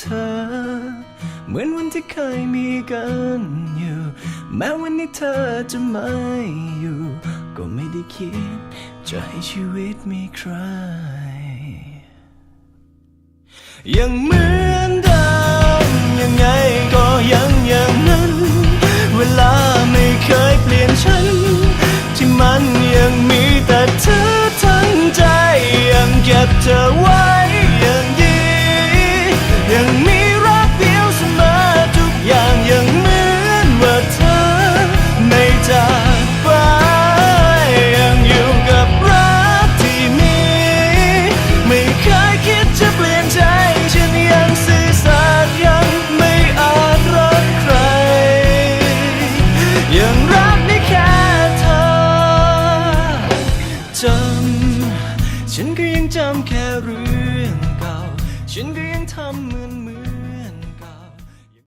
เธอ เหมือนวันที่เคยมีกันอยู่ แม้วันนี้เธอจะไม่อยู่ ก็ไม่ได้คิด จะให้ชีวิตมีใคร ยังเหมือนเดิมยังไงก็ยังอย่างนั้น เวลาไม่เคยเปลี่ยนฉัน ที่มันยังมีแต่เธอทั้งใจยังเก็บเธอไว้ จำ ฉันก็ยังจำแค่เรื่องเก่า ฉันก็ยังทำเหมือนเหมือน